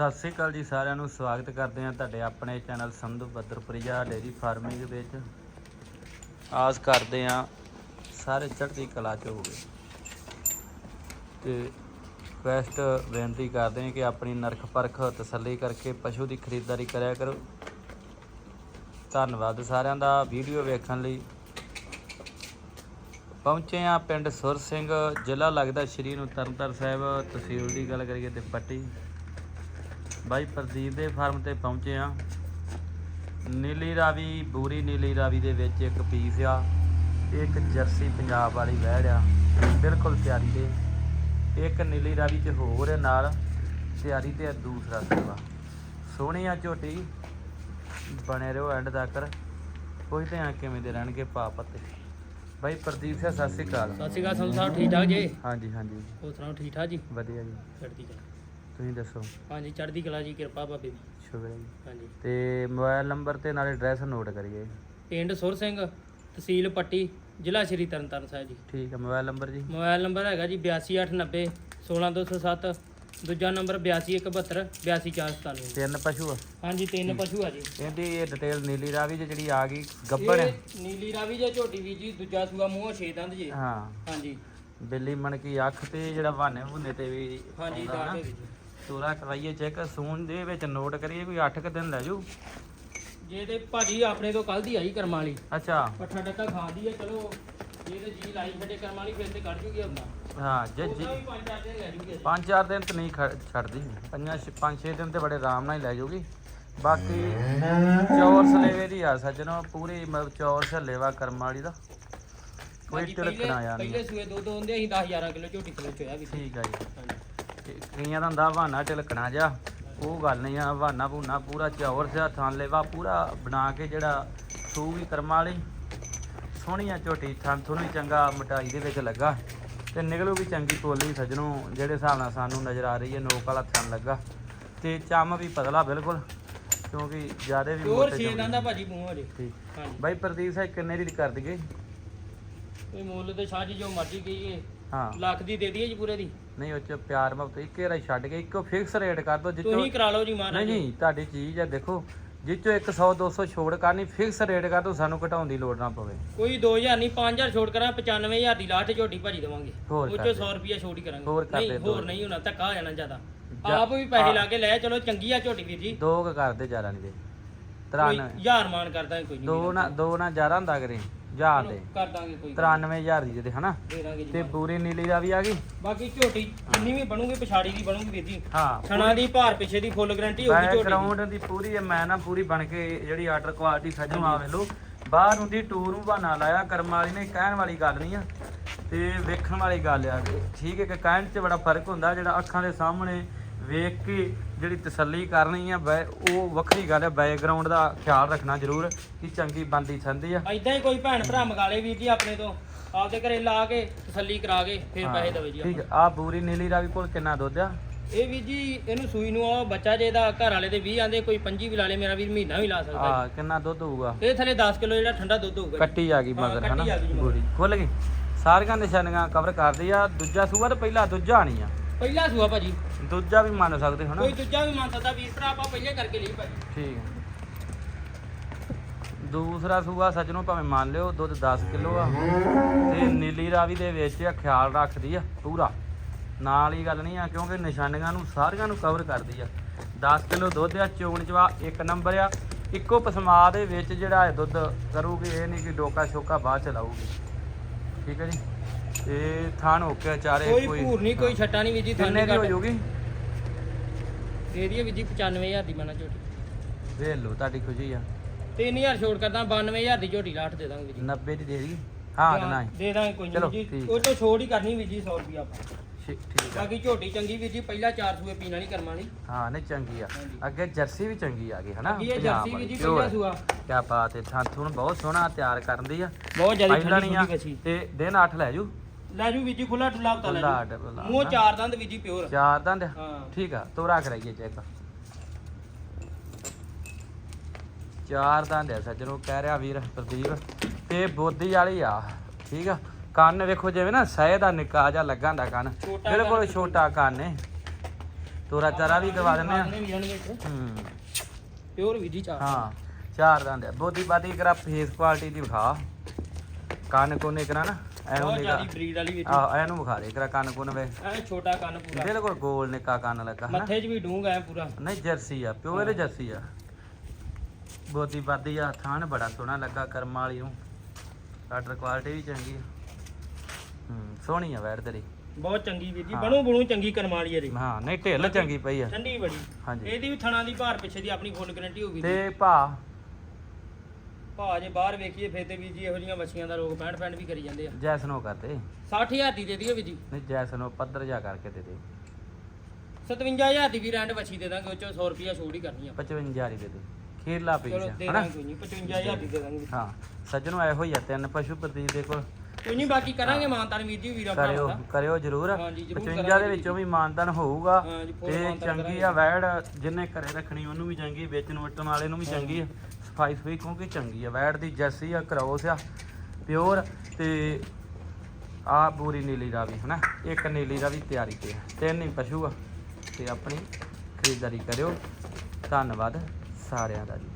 ਸਤਿ ਸ੍ਰੀ ਅਕਾਲ ਜੀ ਸਾਰਿਆਂ ਨੂੰ, ਸਵਾਗਤ ਕਰਦੇ ਹਾਂ ਤੁਹਾਡੇ ਆਪਣੇ channel Sandhu Badarpuria dairy farming ਵਿੱਚ। ਆਸ ਕਰਦੇ ਹਾਂ ਸਾਰੇ ਚੜ੍ਹਦੀ ਕਲਾ ਚ ਹੋਵੇ ਤੇ ਰਿਕਵੈਸਟ ਬੇਨਤੀ ਕਰਦੇ ਹਾਂ ਕਿ ਆਪਣੀ ਨਰਖ ਪਰਖ ਤਸੱਲੀ ਕਰਕੇ ਪਸ਼ੂ ਦੀ ਖਰੀਦਦਾਰੀ ਕਰਿਆ ਕਰੋ। ਧੰਨਵਾਦ ਸਾਰਿਆਂ ਦਾ ਵੀਡੀਓ ਵੇਖਣ ਲਈ। ਪਹੁੰਚੇ ਆ ਪਿੰਡ ਸੁਰ ਸਿੰਘ, ਜ਼ਿਲ੍ਹਾ ਲੱਗਦਾ ਸ਼੍ਰੀ ਨੂੰ ਤਰਨਤਾਰਨ ਸਾਹਿਬ। ਤਹਿਸੀਲ ਦੀ ਗੱਲ ਕਰੀਏ ਤੇ ਪੱਟੀ। ਬਾਈ ਪ੍ਰਦੀਪ ਦੇ ਫਾਰਮ ਤੇ ਪਹੁੰਚੇ ਆ ਨੀਲੀ ਰਾਵੀ ਬੂਰੀ ਨੀਲੀ ਰਾਵੀ ਦੇ ਵਿੱਚ ਇੱਕ ਪੀਸ ਆ। ਇੱਕ ਜਰਸੀ ਪੰਜਾਬ ਵਾਲੀ ਵਹਿੜ ਆ ਬਿਲਕੁਲ ਤਿਆਰੀ ਦੇ ਇੱਕ ਨੀਲੀ ਰਾਵੀ ਚ ਹੋਰ ਹੈ ਨਾਲ ਤਿਆਰੀ ਤੇ ਦੂਸਰਾ ਸੇਵਾ। ਸੋਹਣੀ ਆ ਝੋਟੀ ਬਣੇ ਰਹੋ ਐਂਡ ਤੱਕ। ਪੁੱਛਦੇ ਆ ਕਿਵੇਂ ਦੇ ਰਹਿਣਗੇ ਪਾ ਪੱਤੇ ਬਾਈ ਪ੍ਰਦੀਪ ਸਿੰਘ ਸਤਿ ਸ਼੍ਰੀ ਅਕਾਲ। ਸਤਿ ਸ਼੍ਰੀ ਅਕਾਲ ਸਾਹਿਬ ਠੀਕ ਠਾਕ ਜੀ? ਹਾਂਜੀ ਹਾਂਜੀ। ਹੋਰ ਸੁਣਾਓ ਠੀਕ ਠਾਕ ਜੀ? ਵਧੀਆ ਜੀ। ਚੜ੍ਹਦੀ ਕਲਾ ਤੁਸੀਂ ਦੱਸੋ। ਹਾਂਜੀ ਚੜ੍ਹਦੀ ਕਲਾ ਜੀ ਕਿਰਪਾ ਬਾਬੇ ਦੀ। ਸ਼ੁਕਰ ਹੈ ਜੀ। ਹਾਂਜੀ। ਤੇ ਮੋਬਾਈਲ ਨੰਬਰ ਤੇ ਨਾਲ ਐਡਰੈਸ ਨੋਟ ਕਰੀਏ। ਪਿੰਡ ਸੁਰ ਸਿੰਘ ਤਹਿਸੀਲ ਪੱਟੀ ਜ਼ਿਲ੍ਹਾ ਸ਼੍ਰੀ ਤਰਨਤਾਰਨ ਸਾਹਿਬ ਜੀ। ਠੀਕ ਹੈ ਮੋਬਾਈਲ ਨੰਬਰ ਜੀ। ਮੋਬਾਈਲ ਨੰਬਰ ਹੈਗਾ ਜੀ 82890 16207 ਦੂਜਾ ਨੰਬਰ 8272 82497 ਤਿੰਨ ਪਸ਼ੂ ਆ। ਹਾਂਜੀ ਤਿੰਨ ਪਸ਼ੂ ਆ ਜੀ। ਇਹਦੀ ਇਹ ਡਿਟੇਲ ਨੀਲੀ ਰਾਵੀ ਚ ਜਿਹੜੀ ਆ ਗਈ ਹੈ ਇਹ ਨੀਲੀ ਰਾਵੀ ਜਾਂ ਝੋਟੀ ਵੀ ਜੀ ਦੂਜਾ ਸੂਆ ਮੂੰਹ ਛੇ ਦੰਦ ਜੀ। ਹਾਂ। ਹਾਂਜੀ। ਬਿੱਲੀ ਮਣਕੀ ਅੱਖ ਤੇ ਜਿਹੜਾ ਵਾਨੇ ਭੁੰਨੇ ਤੇ ਵੀ ਹਾਂਜੀ ਆਉਂਦਾ ਨਾ। ਦਾਦੇ ਵਿੱਚ ਤੋਰਾ ਕਰਵਾਈਏ ਚੈੱਕ ਸੂਨ ਦੇ ਵਿੱਚ ਨੋਟ ਕਰੀਏ ਕੋਈ 8 ਕੁ ਦਿਨ ਲੈ ਜੂ ਜੇ ਤੇ ਭਾਜੀ ਆਪਣੇ ਤੋਂ ਕੱਲ ਦੀ ਆਈ ਕਰਮਾਂ ਵਾਲੀ। ਅੱਛਾ। ਪੱਠਾ ਡੱਕਾ ਖਾਂਦੀ ਹੈ ਚਲੋ ਜੇ ਤੇ ਜੀ ਲਾਈ ਛੱਡੇ ਕਰਮਾਂ ਵਾਲੀ ਫਿਰ ਤੇ ਕੱਢ ਜੂਗੀ ਹੁੰਦਾ ਹਾਂ ਜੇ ਜੀ ਉਹਦਾ ਵੀ ਪੰਜ ਚਾਰ ਦਿਨ ਜੂਗੀ। ਤੇ ਨਹੀਂ ਛੱਡਦੀ। ਪੰਜਾਂ ਛੇ- ਪੰਜ ਛੇ ਦਿਨ ਤੇ ਬੜੇ ਆਰਾਮ ਨਾਲ ਹੀ ਲੈ ਜਾਊਗੀ ਬਾਕੀ ਚੌਰ ਸਲੇਵੇ ਦੀ ਆ ਸੱਜਣੋ ਪੂਰੀ ਚੌਰ ਸਲੇਵਾ ਕਰਮ ਵਾਲੀ ਦਾ। ਕੋਈ ਬਾਕੀ ਤਿਲਕਣਾ ਆ ਪਹਿਲੇ ਸੂਏ ਦੁੱਧ ਹੁੰਦੇ ਅਸੀਂ 10 11 ਕਿਲੋ ਝੋਟੀ ਕਿਲੋ ਚੋਇਆ ਵੀ ਠੀਕ ਆ ਜੀ। ਕਈਆਂ ਦਾ ਹੁੰਦਾ ਬਹਾਨਾ ਢਿਲਕਣਾ ਜਾ ਉਹ ਗੱਲ ਨਹੀਂ ਆ ਬਹਾਨਾ ਭੂਨਾ ਪੂਰਾ ਚੌਰ ਸਿਆ ਥਾਂ ਲੇਵਾ ਪੂਰਾ ਬਣਾ ਕੇ ਜਿਹੜਾ ਸੂ ਵੀ ਕਰਮ ਵਾਲੀ। ਸੋਹਣੀ ਆ ਝੋਟੀ ਥਾਂ ਥੋੜੀ ਚੰਗਾ ਮਟਾਈ ਦੇ ਵਿੱਚ ਲੱਗਾ। ਤੇ ਨਿਕਲੂ ਵੀ ਚੰਗੀ ਕੋਲੀ ਸਜਣੋ ਜਿਹੜੇ ਹਿਸਾਬ ਨਾਲ ਸਾਨੂੰ ਨਜ਼ਰ ਆ ਰਹੀ ਹੈ ਨੋਕ ਵਾਲਾ ਥਣ ਲੱਗਾ। ਤੇ ਚੰਮ ਵੀ ਪਤਲਾ ਬਿਲਕੁਲ ਕਿਉਂਕਿ ਜਿਆਦੇ ਵੀ ਹੋਰ ਛੇ ਦੰਦਾ ਭਾਜੀ ਮੂੰਹ ਹੋ ਜੇ ਠੀਕ। ਹਾਂਜੀ। ਬਾਈ ਪ੍ਰਦੀਪ ਸਾਹਿਬ ਕਿੰਨੇ ਦੀ ਕਰ ਦਈਏ? ਕੋਈ ਮੁੱਲ ਤੇ ਸ਼ਾਹ ਜੀ ਜੋ ਮਰਜ਼ੀ ਕਹੀਏ। ਹਾਂ। ਲੱਖ ਦੀ ਦੇ ਦਈਏ ਜੀ ਪੂਰੇ ਦੀ। ਨਹੀਂ ਉਹ ਚ ਪਿਆਰ ਮੁਹੱਬਤ ਇੱਕੇ ਰਾ ਛੱਡ ਕੇ ਇੱਕੋ ਫਿਕਸ ਰੇਟ ਕਰ ਦੋ ਜਿੱਥੋਂ ਤੁਸੀਂ ਕਰਾ ਲਓ ਜੀ ਮਹਾਰਾਜ। ਨਹੀਂ ਤੁਹਾਡੀ ਚੀਜ਼ ਆ ਦੇਖੋ ਜਿੱਚੋਂ 100 200 ਛੋੜ ਕਰਨੀ ਫਿਕਸ ਰੇਟ ਕਰ ਦੋ ਸਾਨੂੰ ਘਟਾਉਣ ਦੀ ਲੋੜ ਨਾ ਪਵੇ। ਕੋਈ 2000 ਨਹੀਂ 5000 ਛੋਟ ਕਰਾਂ 95000 ਦੀ ਲਾਸਟ ਝੋਟੀ ਭਾਜੀ ਦੇਵਾਂਗੇ। ਹੋਰ ਉਹ ਕਰ ਚੋਂ ਦੇ। 100 ਰੁਪਿਆ ਹੀ ਕਰਾਂਗੇ। ਹੋਰ ਕਰ ਨਹੀਂ ਦੇ। ਹੋਰ ਨਹੀਂ ਹੋਣਾ ਧੱਕਾ ਹੋ ਜਾਣਾ ਜ਼ਿਆਦਾ। ਆਪ ਵੀ ਪੈਸੇ ਲਾ ਕੇ ਲੈ ਚਲੋ ਚੰਗੀ ਆ ਝੋਟੀ ਵੀਰ ਜੀ। ਦੋ ਕੁ ਕਰਦੇ ਜ਼ਿਆਦਾ ਨਹੀਂ ਦੇ। ਕੋਈ 93 ਹਜ਼ਾਰ ਮਾਨ ਕਰਦਾ ਕੋਈ ਨਹੀਂ ਦੋ ਨਾ ਦੋ ਨਾ ਜ਼ਿਆਦਾ ਹੁੰਦਾ ਕਰੇ। ਹਜ਼ਾਰ ਦੇ। ਕਰ ਦਾਂਗੇ ਕੋਈ ਗੱਲ 93000 ਦੀ ਦੇ ਹਨਾ? ਨਹੀਂ, ਦੇ ਦਾਂਗੇ ਜੀ ਤੇ ਪੂਰੀ ਨੀਲੀ ਦਾ ਵੀ ਆ ਗਈ? ਬਾਕੀ ਝੋਟੀ ਜਿੰਨੀ ਵੀ ਬਣੂਗੀ ਪਛਾੜੀ ਦੀ ਬਣੂਗੀ ਵੀਰ ਜੀ। ਹਾਂ ਥਣਾ ਦੀ ਭਾਰ ਪਿੱਛੇ ਦੀ ਫੁੱਲ ਗਾਰੰਟੀ ਹੋਊਗੀ ਝੋਟੀ ਬੈਕਗ੍ਰਾਉਂਡ ਦੀ ਪੂਰੀ ਮੈਂ ਨਾ ਪੂਰੀ ਬਣ ਕੇ ਜਿਹੜੀ ਆਰਡਰ ਕੁਆਲਿਟੀ ਸੱਜਣ ਆ ਵੇਲੋ ਬਾਹਰ ਹੁੰਦੀ ਟੂਰ ਨੂੰ ਬਹਾਨਾ ਲਾਇਆ ਕਰਮ ਵਾਲੀ ਨੇ ਕਹਿਣ ਵਾਲੀ ਗੱਲ ਨਹੀਂ ਆ। ਤੇ ਵੇਖਣ ਵਾਲੀ ਗੱਲ ਆ। ਠੀਕ ਹੈ ਕਿ ਕਹਿਣ 'ਚ ਬੜਾ ਫ਼ਰਕ ਹੁੰਦਾ ਜਿਹੜਾ ਅੱਖਾਂ ਦੇ ਸਾਹਮਣੇ ਵੇਖ ਕੇ ਜਿਹੜੀ ਤਸੱਲੀ ਕਰਨੀ ਆ ਬੈ- ਉਹ ਵੱਖਰੀ ਗੱਲ ਹੈ ਬੈਕਗ੍ਰਾਉਂਡ ਦਾ ਖਿਆਲ ਰੱਖਣਾ ਜ਼ਰੂਰ ਕਿ ਚੰਗੀ ਬੰਦੀ ਸੰਦੀ ਆ। ਐਦਾਂ ਹੀ ਕੋਈ ਭੈਣ ਭਰਾ ਮੰਗਾ ਲੇ ਵੀਰ ਜੀ ਆਪਣੇ ਤੋਂ। ਆਪਦੇ ਘਰੇ ਲਾ ਕੇ ਤਸੱਲੀ ਕਰਾ ਕੇ ਫਿਰ ਪੈਸੇ ਦੇਵੇ ਜੀ ਠੀਕ ਆਪਾਂ। ਆ ਬੂਰੀ ਨੀਲੀ ਰਾਵੀ ਕੋਲ ਕਿੰਨਾ ਦੁੱਧ ਆ? ਇਹ ਵੀਰ ਜੀ ਇਹਨੂੰ ਸੂਈ ਨੂੰ ਆ ਬੱਚਾ ਜੇ ਦਾ ਘਰ ਵਾਲੇ ਦੇ 20 ਆਂਦੇ ਕੋਈ 25 ਵੀ ਲਾ ਲੇ ਮੇਰਾ ਵੀਰ ਮਹੀਨਾ ਵੀ ਲਾ ਸਕਦਾ ਆ ਕਿੰਨਾ ਦੁੱਧ ਹੋਊਗਾ? ਇਹ ਥੱਲੇ 10 ਕਿਲੋ ਜਿਹੜਾ ਠੰਡਾ ਦੁੱਧ ਹੋਊਗਾ ਜੀ। ਕੱਟੀ ਆ ਗਈ ਹਾਂ, ਮਗਰ ਕੱਟੀ ਹਨਾ? ਆ ਗਈ ਮਗਰ। ਬੂਰੀ। ਖੁੱਲ ਗਈ। ਸਾਰੀਆਂ ਨਿਸ਼ਾਨੀਆਂ ਕਵਰ ਕਰਦੀ ਆ। ਦੂਜਾ ਸੂਆ ਤੇ ਪਹਿਲਾ ਦੂਜਾ ਨਹੀਂ ਆ। ਪਹਿਲਾ ਸੂਆ ਭਾਜੀ। ਦੂਜਾ ਵੀ ਮੰਨ ਸਕਦੇ ਹੋ ਨਾ ਕੋਈ ਦੂਜਾ ਵੀ ਮੰਨ ਸਕਦਾ ਵੀਰ ਭਰਾ ਆਪਾਂ ਪਹਿਲੇ ਕਰਕੇ ਲਈ ਭਾਜੀ। ਠੀਕ ਹੈ। ਦੂਸਰਾ ਸੂਆ ਸੱਜਣੋ ਭਾਵੇਂ ਮੰਨ ਲਿਓ ਦੁੱਧ 10 ਕਿਲੋ ਆ। ਤੇ ਨੀਲੀ ਰਾਵੀ ਦੇ ਵਿੱਚ ਆ ਖਿਆਲ ਰੱਖਦੀ ਆ ਪੂਰਾ। ਨਾਲ ਹੀ ਗੱਲ ਨਹੀਂ ਆ ਕਿਉਂਕਿ ਨਿਸ਼ਾਨੀਆਂ ਨੂੰ ਸਾਰੀਆਂ ਨੂੰ ਕਵਰ ਕਰਦੀ ਆ। 10 ਕਿਲੋ ਦੁੱਧ ਆ ਚੋਣ ਚਵਾ ਇੱਕ ਨੰਬਰ ਆ। ਇੱਕੋ ਪਸਮਾ ਦੇ ਵਿੱਚ ਜਿਹੜਾ ਇਹ ਦੁੱਧ ਕਰੂਗੀ ਇਹ ਨਹੀਂ ਕਿ ਡੋਕਾ ਸ਼ੋਕਾ ਬਾਅਦ ਚ ਲਾਊਗੀ। ਠੀਕ ਹੈ ਜੀ। ਤੇ ਥਾਣ ਹੋ ਕੇ ਚਾਰੇ ਕੋਈ ਭੂਰ ਨਹੀਂ ਕੋਈ ਛੱਟਾ ਨਹੀਂ ਵੀਰ ਜੀ ਕਿੰਨੇ ਦੀ ਹੋ। ਜਾਊਗੀ ਦੇ ਦਈਏ ਜੀ 95000 ਦੀ ਮਨਾ ਝੋਟੀ। ਵੇਖ ਲਓ ਤੁਹਾਡੀ ਖੁਸ਼ੀ ਆ। 3000 ਛੋੜ ਕਰਦਾ 92000 ਦੀ ਝੋਟੀ ਲਾਟ ਦੇ ਦਾਂਗੇ ਜੀ। 90 ਦੀ ਦੇ ਦੀ ਹਾਂ ਹੈ ਦੇ ਦਾਂਗੇ ਕੋਈ ਨਹੀਂ ਜੀ। ਉਹ ਤੋਂ ਛੋੜ ਹੀ ਕਰਨੀ ਜੀ 100 ਰੁਪਿਆ ਆਪਾਂ। ਠੀਕ ਠੀਕ ਆ। ਬਾਕੀ ਝੋਟੀ ਚੰਗੀ ਵੀਰ ਜੀ ਪਹਿਲਾ 4 ਸੂਏ ਪੀਣ ਵਾਲੀ ਕਰਮਾਂ ਵਾਲੀ। ਹਾਂ ਨਹੀਂ ਚੰਗੀ ਆ। ਹਾਂਜੀ। ਅੱਗੇ ਜਰਸੀ ਵੀ ਚੰਗੀ ਆ ਗਈ ਹਨਾ? ਇਹ ਜਰਸੀ ਵੀਰ ਜੀ pure ਪਹਿਲਾ ਸੂਆ। ਕਿਆ ਬਾਤ ਹੈ ਥਾਂ ਥੁਣ ਬਹੁਤ ਸੋਹਣਾ ਤਿਆਰ ਕਰਨ ਦੀ ਆ। ਬਹੁਤ ਜ਼ਿਆਦਾ ਪਹਿਲਾਂ ਠੰਡੀ ਨਹੀਂ ਆ ਠੰਡੀ ਬੱਚੀ ਤੇ ਦਿਨ 8 ਲੈ ਜੂ। ਲੈ ਜੂ ਵੀਰ ਜੀ ਖੁੱਲਾ ਡੁੱਲਾ ਹਫਤਾ ਲੈ ਖੁੱਲਾ ਜੂ। ਡੁੱਲਾ, ਮੂੰਹ ਹਾਂ। ਚਾਰ ਦੰਦ ਵੀਰ ਜੀ ਪਿਓਰ। ਚਾਰ ਦੰਦ ਹਾਂ। ਠੀਕ ਆ ਤੋਰਾ ਕਰਾਈਏ ਚੈੱਕ। ਚਾਰ ਦੰਦ ਆ ਸੱਜਣੋ ਕਹਿ ਰਿਹਾ ਵੀਰ ਪ੍ਰਦੀਪ ਤੇ ਬੋਦੀ ਵਾਲੀ ਆ ਠੀਕ ਆ। ਕੰਨ ਵੇਖੋ ਜਿਵੇਂ ਨਾ ਸਹਿ ਦਾ ਨਿੱਕਾ ਜਿਹਾ ਲੱਗਾਂ ਦਾ ਕੰਨ। ਛੋਟਾ ਬਿਲਕੁਲ ਕੰਨ। ਛੋਟਾ ਕੰਨ ਹੈ ਤੋਰਾ ਚਾਰਾ ਵੀ ਕਰਵਾ ਦਿੰਦੇ ਆ। ਵੀ ਜਾਣਗੇ ਇੱਕ। ਹੂੰ। ਪਿਓਰ ਜੀ ਚਾਰ। ਹਾਂ ਚਾਰ ਦੰਦ ਆ। ਬੋਦੀ ਬਾਦੀ ਕਰਾ ਫੇਸ ਕੁਆਲਿਟੀ ਦੀ ਵਿਖਾ। ਕੰਨ ਕੋਨੇ ਕਰਾ ਨਾ ਐਨੂੰ ਬਹੁਤ ਨਿਕਾ ਜ਼ਿਆਦੀ ਬਰੀਡ ਵਾਲੀ ਜੀ ਆ ਇਹਨੂੰ ਵਿਖਾ ਦੇ ਕਰਾ ਕੰਨ ਕੋਨ ਵੇ। ਐ ਛੋਟਾ ਕੰਨ ਪੂਰਾ। ਬਿਲਕੁਲ ਗੋਲ ਨਿੱਕਾ ਕੰਨ ਲੱਗਾ ਹਨਾ। ਮੱਥੇ 'ਚ ਵੀ ਡੂੰਗ ਐ ਪੂਰਾ। ਨਹੀਂ ਜਰਸੀ ਆ ਪਿਓਰ ਜਰਸੀ ਆ। ਬੋਦੀ ਬਾਦੀ ਆ ਥਾਣ ਬੜਾ ਸੋਹਣਾ ਲੱਗਾ ਕਰਮ ਵਾਲੀ ਨੂੰ। ਆਰਡਰ ਕੁਆਲਿਟੀ ਵੀ ਚੰਗੀ ਆ। ਹੂੰ ਸੋਹਣੀ ਆ ਵੈੜ ਤੇਰੀ। ਬਹੁਤ ਚੰਗੀ ਵੀਰ ਜੀ ਹਾਂ। ਬਣੂ ਬਣੂ ਚੰਗੀ ਕਰਮਾਲੀ ਇਹਦੀ। ਹਾਂ ਨਹੀਂ ਢਿੱਲ ਚੰਗੀ ਪਈ ਆ। ਠੰਡੀ ਬੜੀ। ਹਾਂਜੀ। ਇਹਦੀ ਵੀ ਥਣਾ ਦੀ ਭਾਰ ਪਿੱਛੇ ਦੀ ਆਪਣੀ ਫੁੱਲ ਗਰੰਟੀ ਹੋਊਗੀ ਤੇ ਭਾ? ਭਾ ਜੇ ਬਾਹਰ ਵੇਖੀਏ ਫੇਰ ਤੇ ਵੀਰ ਜੀ ਇਹੋ ਜਿਹੀਆਂ ਮੱਛੀਆਂ ਦਾ ਲੋਕ 65 65 ਵੀ ਕਰੀ ਜਾਂਦੇ ਆ। ਜੈਸਨੋ ਕਰਦੇ 60000 ਦੀ। ਦੇ ਦਿਓ ਵੀਰ ਜੀ। ਨਹੀਂ ਜੈਸਨੋ ਪੱਧਰ ਜਾ ਕਰਕੇ ਦੇ ਦੇ। 57000 ਦੀ ਵੀ ਰੈਂਟ ਵੱਛੀ ਦੇ ਦਾਂਗੇ ਉਹ ਚੋਂ 100 ਰੁਪਿਆ ਛੋੜ ਹੀ ਕਰਨੀ ਆ। 55 ਹੀ ਦੇ ਦੇ। ਖੀਰਲਾ ਪੀਸ ਚਲੋ ਆ, ਦੇ ਹਨਾ? ਦਾਂਗੇ ਕੋਈ ਨਹੀਂ 55000 ਦੀ ਦੇ ਦਾਂਗੇ। ਹਾਂ ਸੱਜਣੋ ਇਹੋ ਹੀ ਆ ਤਿੰਨ ਪਸ਼ੂ ਪ੍ਰਦੀਪ ਦੇ ਕੋਲ। ਕੋਈ ਨਹੀਂ ਬਾਕੀ ਕਰਾਂਗੇ ਮਾਨਤਾਨ ਵੀਰ ਜੀ ਵੀਰਾਂ ਕਰਿਓ ਭਰਾਵਾਂ ਦਾ। ਕਰਿਓ ਜਰੂਰ। ਹਾਂਜੀ, ਜ਼ਰੂਰ 55 ਕਰਾਂਗੇ ਦੇ ਵਿੱਚੋਂ ਵੀ ਮਾਨਤਨ ਹੋਊਗਾ full ਤੇ ਚੰਗੀ ਆ ਵੈੜ ਜਿੰਨੇ ਘਰੇ ਰੱਖਣੀ ਉਹਨੂੰ ਵੀ ਚੰਗੀ ਵੇਚਣ ਵਟਣ ਵਾਲੇ ਨੂੰ ਵੀ ਚੰਗੀ ਆ। ਸਫ਼ਾਈ ਸਫ਼ਾਈ ਕਿਉਂਕਿ ਚੰਗੀ ਆ ਵੈੜ ਦੀ ਜਰਸੀ ਆ ਕਰੋਸ ਆ ਪਿਓਰ ਤੇ ਆ ਪੂਰੀ ਨੀਲੀ ਦਾ ਵੀ ਹਨਾ? ਇੱਕ ਨੀਲੀ ਦਾ ਵੀ ਤਿਆਰੀ ਤੇ ਆ। ਤਿੰਨ ਹੀ ਪਸ਼ੂ ਆ ਤੇ ਆਪਣੀ ਖਰੀਦਦਾਰੀ ਕਰਿਓ। ਧੰਨਵਾਦ ਸਾਰਿਆਂ ਦਾ ਜੀ।